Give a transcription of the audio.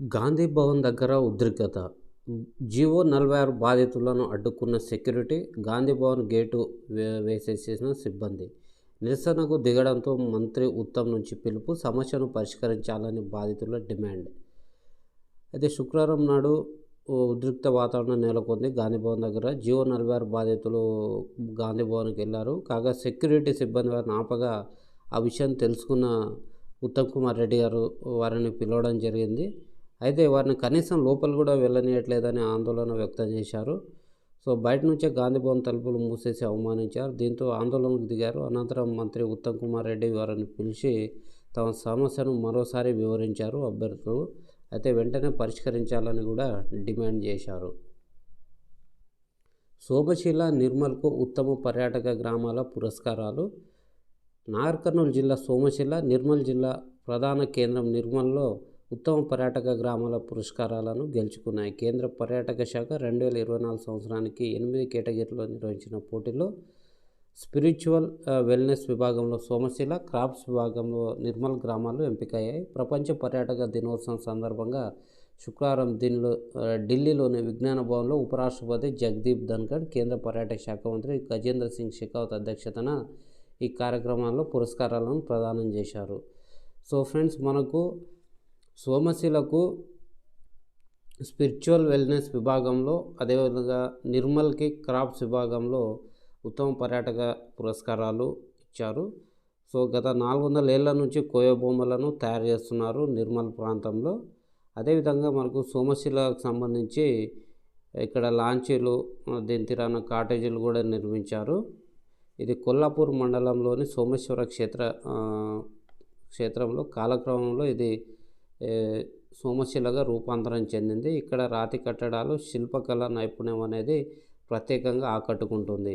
గాంధీ భవన్ దగ్గర ఉద్రిక్తత. జీవో నలభై ఆరు బాధితులను అడ్డుకున్న సెక్యూరిటీ గాంధీ భవన్ గేటు వే వేసేసిన సిబ్బంది. నిరసనకు దిగడంతో మంత్రి ఉత్తమ్ నుంచి పిలుపు సమస్యను పరిష్కరించాలని బాధితుల డిమాండ్. అయితే శుక్రవారం నాడు ఉద్రిక్త వాతావరణం నెలకొంది. గాంధీ భవన్ దగ్గర జియో నలభై ఆరు బాధితులు గాంధీ భవన్కి వెళ్ళారు. కాగా సెక్యూరిటీ సిబ్బంది వారిని ఆపగా ఆ విషయం తెలుసుకున్న ఉత్తమ్ కుమార్ రెడ్డి గారు వారిని పిలవడం జరిగింది. అయితే వారిని కనీసం లోపల కూడా వెళ్ళనీయట్లేదని ఆందోళన వ్యక్తం చేశారు. సో బయట నుంచే గాంధీ భవన్ తలుపులు మూసేసి అవమానించారు. దీంతో ఆందోళనకు దిగారు. అనంతరం మంత్రి ఉత్తమ్ కుమార్ రెడ్డి వారిని పిలిచి తమ సమస్యను మరోసారి వివరించారు అభ్యర్థులు. అయితే వెంటనే పరిష్కరించాలని కూడా డిమాండ్ చేశారు. సోమశీల నిర్మల్కు ఉత్తమ పర్యాటక గ్రామాల పురస్కారాలు. నాగర్ కర్నూలు జిల్లా సోమశిల నిర్మల్ జిల్లా ప్రధాన కేంద్రం నిర్మల్లో ఉత్తమ పర్యాటక గ్రామాల పురస్కారాలను గెలుచుకున్నాయి. కేంద్ర పర్యాటక శాఖ రెండు వేల ఇరవై నాలుగు సంవత్సరానికి ఎనిమిది కేటగిరీలో నిర్వహించిన పోటీలో స్పిరిచువల్ వెల్నెస్ విభాగంలో సోమశిల క్రాప్స్ విభాగంలో నిర్మల్ గ్రామాలు ఎంపికయ్యాయి. ప్రపంచ పర్యాటక దినోత్సవం సందర్భంగా శుక్రవారం దీనిలో ఢిల్లీలోని విజ్ఞాన భవన్లో ఉపరాష్ట్రపతి జగదీప్ ధన్ఖడ్ కేంద్ర పర్యాటక శాఖ మంత్రి గజేంద్ర సింగ్ షెకావత్ అధ్యక్షతన ఈ కార్యక్రమాల్లో పురస్కారాలను ప్రదానం చేశారు. సో ఫ్రెండ్స్ మనకు సోమశిలకు స్పిరిచువల్ వెల్నెస్ విభాగంలో అదేవిధంగా నిర్మల్కి క్రాప్స్ విభాగంలో ఉత్తమ పర్యాటక పురస్కారాలు ఇచ్చారు. సో గత నాలుగు వందల ఏళ్ళ నుంచి కోయ బొమ్మలను తయారు చేస్తున్నారు నిర్మల్ ప్రాంతంలో. అదేవిధంగా మనకు సోమశిలకు సంబంధించి ఇక్కడ లాంచీలు దీని కాటేజీలు కూడా నిర్మించారు. ఇది కొల్లాపూర్ మండలంలోని సోమేశ్వర క్షేత్ర క్షేత్రంలో కాలక్రమంలో ఇది సోమశిలగా రూపాంతరం చెందింది. ఇక్కడ రాతి కట్టడాలు శిల్పకళ నైపుణ్యం అనేది ప్రత్యేకంగా ఆకట్టుకుంటుంది.